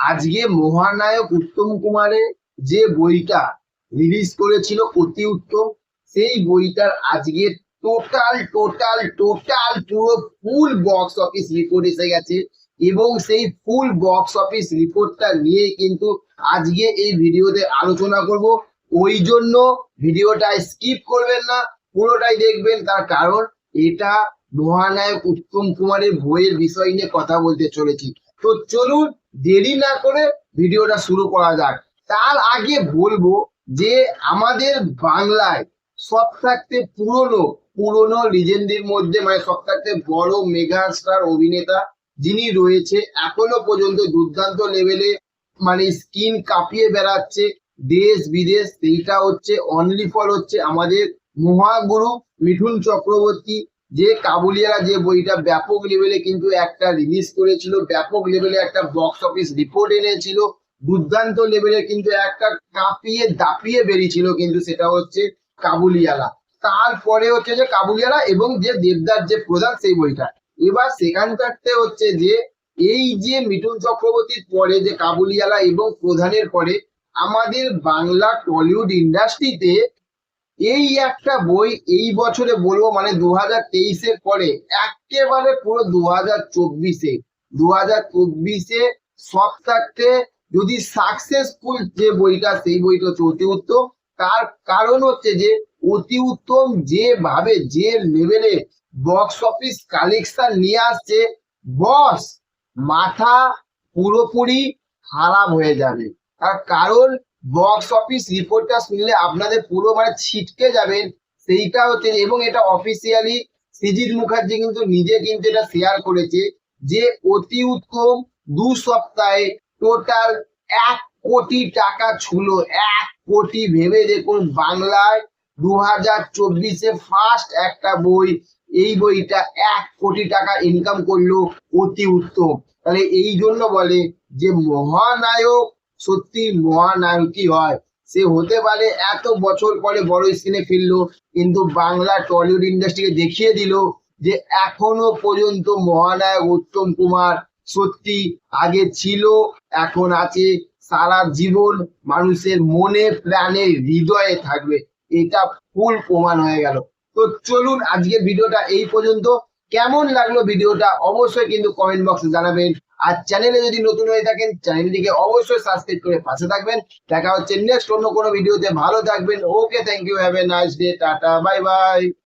আজকে মহানায়ক উত্তম কুমারের যে বইটা রিলিজ করেছিল অতি উত্তম, সেই বইটার আজকে টোটাল টোটাল টোটাল পুরো ফুল বক্স অফিস রিপোর্ট এসে গেছে এবং সেই ফুল বক্স অফিস রিপোর্টটা নিয়ে কিন্তু আজকে এই ভিডিওতে আলোচনা করব। ওই জন্য ভিডিওটা স্কিপ করবেন না, পুরোটাই দেখবেন। তার কারণ এটা মহানায়ক উত্তম কুমারের বইয়ের বিষয় নিয়ে কথা বলতে চলেছি। তো চলুন দেরি না করে ভিডিওটা শুরু করা যাক। তার আগে বলব যে আমাদের বাংলায় সব থাকতে পুরনো পুরনো লিজেন্ডের মধ্যে মানে সব থাকতে বড় মেগা স্টার অভিনেতা যিনি রয়েছে, এখনও পর্যন্ত দুর্দান্ত লেভেলে মানে স্কিন কাঁপিয়ে বেড়াচ্ছে দেশ, বিদেশ, সেইটা হচ্ছে অনলি ফর হচ্ছে আমাদের মহাগুরু মিঠুন চক্রবর্তী। যে কাবুলিয়ারা যে বইটা ব্যাপক লেভেলে কিন্তু একটা রিলিজ করেছিল, ব্যাপক লেভেলে একটা বক্স অফিস রিপোর্ট এনেছিল, দুর্দান্ত লেভেলে কিন্তু একটা কাঁপিয়ে দাপিয়ে বেরিয়েছিল কিন্তু সেটা হচ্ছে কাবুলিয়ালা তারপরে হচ্ছে যে কাবুলিয়ালা এবং যে দেবদার যে প্রধান সেই বইটা। এবার সেখানকারতে হচ্ছে যে এই যে মিঠুন চক্রবর্তীর পরে যে কাবুলিয়ালা এবং প্রধানের পরে আমাদের বাংলা টলিউড ইন্ডাস্ট্রিতে এই একটা বই এই বছরে বলব মানে দু হাজার তেইশের পরে, একেবারে পুরো দু হাজার চব্বিশে। দু হাজার চব্বিশে থাকতে যদি সাকসেসফুল যে বইটা, সেই বইটা হচ্ছে অতি উত্তম। তার কারণ হচ্ছে যে, অতি উত্তম যেভাবে যে লেভেলে বক্স অফিস কালেকশন নিয়ে আসছে বস মাথা পুরোপুরি খারাপ হয়ে যাবে। তার কারণ বক্স অফিস রিপোর্টটা শুনলে আপনাদের পুরো মানে ছিটকে যাবেন, সেইটা হচ্ছে এবং এটা অফিসিয়ালি সৃজিত মুখার্জি কিন্তু নিজে কিন্তু এটা শেয়ার করেছে যে অতি উত্তম দু সপ্তাহে টোটাল এক কোটি টাকা ছুলো, এক কোটি ভেবে দেখুন বাংলায় দু হাজার চব্বিশে ফার্স্ট একটা বই, এই বইটা এক কোটি টাকা ইনকাম করল অতি উত্তম। তাহলে এই জন্য বলে যে মহানায়ক সত্যি মহানায়কই হয়? সে হতে পারে এত বছর পরে বড় স্ক্রিনে ফিরলো, কিন্তু বাংলা টলিউড ইন্ডাস্ট্রিকে দেখিয়ে দিল যে এখনও পর্যন্ত মহানায়ক উত্তম কুমার সত্যি আগে ছিল, এখন আছে। সারা জীবন মানুষের মনে প্রাণে হৃদয়ে থাকবে। এটা ফুল প্রমাণ হয়ে গেল। তো চলুন আজকের ভিডিওটা এই পর্যন্ত। কেমন লাগল ভিডিওটা অবশ্যই কিন্তু কমেন্ট বক্সে জানাবেন। আর চ্যানেলে যদি নতুন হয়ে থাকেন চ্যানেলটিকে অবশ্যই সাবস্ক্রাইব করে পাশে থাকবেন। দেখা হচ্ছে নেক্সট অন্য কোনো ভিডিওতে ভালো থাকবেন। Okay thank you have a nice day tata bye bye